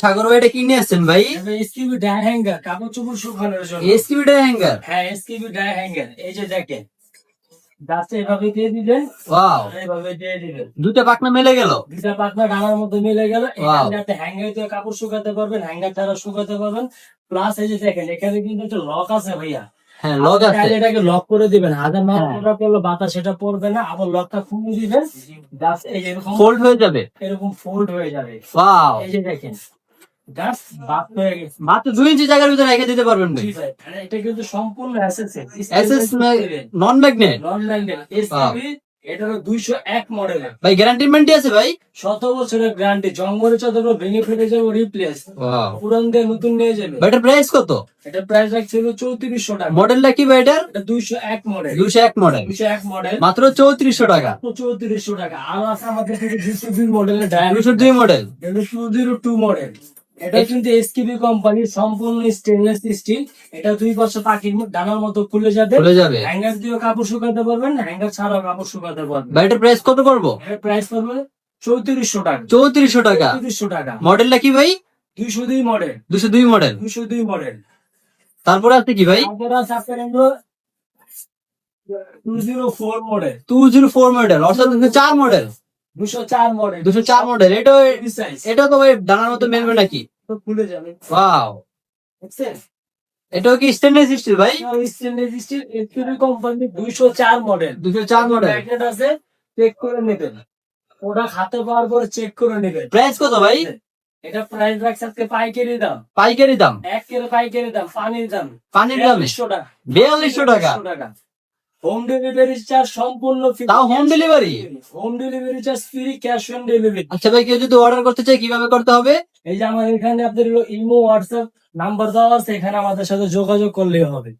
সাগর ভাই এটা কিনে আসছেন ভাই? এসকিবি ড্রাই হ্যাঙ্গার কাপড় চোপড় শুকানোর জন্য এসকিবি ড্রাই হ্যাঙ্গার? হ্যাঁ এসকিবি ড্রাই হ্যাঙ্গার। এই যে দেখেন গাছে এভাবে দিয়ে দিলেন ওয়াও। এভাবে দিয়ে দিলেন। দুটো পাকনা মেলে গেল? দুটা পাতলা ডানার মধ্যে মিলে গেল Wow. এখানে হ্যাঙ্গার দিয়ে কাপড় শুকাতে পারবেন হ্যাঙ্গার দ্বারা শুকাতে পারবেন। প্লাস এই যে দেখেন এখানে কিন্তু একটা লক আছে ভাইয়া। হ্যাঁ আছে। এটাকে লক করে দিবেন। হাজার মাস হ্যাঁ। করা বাতাস সেটা পড়বে না আবার লকটা খুলে দিবেন। এই এরকম ফোল্ড হয়ে যাবে? এরকম ফোল্ড হয়ে যাবে। ওয়াও। এই যে দেখেন মাত্র দুই ইঞ্চি জায়গার ভিতরে রেখে দিতে পারবেন এটা কিন্তু সম্পূর্ণ SS non magnet non landed এটা হলো দুইশো এক মডেলের ভাই গ্যারান্টি মেন্টি আছে ভাই? শত বছরের গ্যারান্টি জঙ্গলে চাদর ভেঙে ফেলে যাবে রিপ্লেস পুরান দিয়ে নতুন নিয়ে যাবে। এটার প্রাইস কত? এটা প্রাইস রাখছিল চৌত্রিশশো টাকা। মডেলটা কি ভাই এটার? দুইশো এক মডেল দুশো এক মডেল দুইশো এক মডেল মাত্র চৌত্রিশশো টাকা। চৌত্রিশশো টাকা। আর আছে আমাদের থেকে দুশো দুই মডেলের দুশো দুই মডেল এটা টু জিরো টু মডেল এটা কিন্তু এসকিবি কোম্পানির সম্পূর্ণ স্টেনলেস স্টিল এটা দুই বছর পাখির ডানার মতো খুলে যাবে। খুলে যাবে। হ্যাঙ্গার দিয়েও কাপড় শুকাতে পারবেন হ্যাঙ্গার ছাড়াও কাপড় শুকাতে পারবেন। ভাই এটার প্রাইস কত করব? প্রাইস পড়বে চৌত্রিশশো টাকা। চৌত্রিশশো টাকা। চৌত্রিশশো টাকা। মডেলটা কি ভাই? দুইশো দুই মডেল দুশো দুই মডেল দুইশো দুই মডেল তারপরে আছে কি ভাই? তারপরে আছে আপনার two zero four model two zero four model অর্থাৎ চার মডেল দুশো চার মডেল দুশো চার মডেল এটা এটা তো ভাই ডানার মতো মেলবে নাকি? তো খুলে যাবে। ওয়াও দেখছেন এটাও কি স্টেনলেস স্টিল ভাই? স্টেনলেস স্টিল কোম্পানি মডেল দুশো চার মডেল ম্যাগনেট আছে চেক করে নেবেন। ওটা হাতে পাওয়ার পরে চেক করে নেবেন। প্রাইস কত ভাই? এটা প্রাইস রাখছে আজকে পাইকারি দাম। পাইকারি দাম। এক কিলো পাইকারি দাম পানির দাম। পানির দামে। বিয়াল্লিশশো টাকা। বিয়াল্লিশশো টাকা। টাকা। হোম ডেলিভারি চার্জ সম্পূর্ণ ফ্রি তাও home delivery home delivery charge free cash on delivery আচ্ছা ভাই কেউ যদি অর্ডার করতে চায় কীভাবে করতে হবে? এই যে আমার এখানে আপনাদের ইমো হোয়াটসঅ্যাপ নাম্বার দেওয়া আছে এখানে আমাদের সাথে যোগাযোগ করলেই হবে।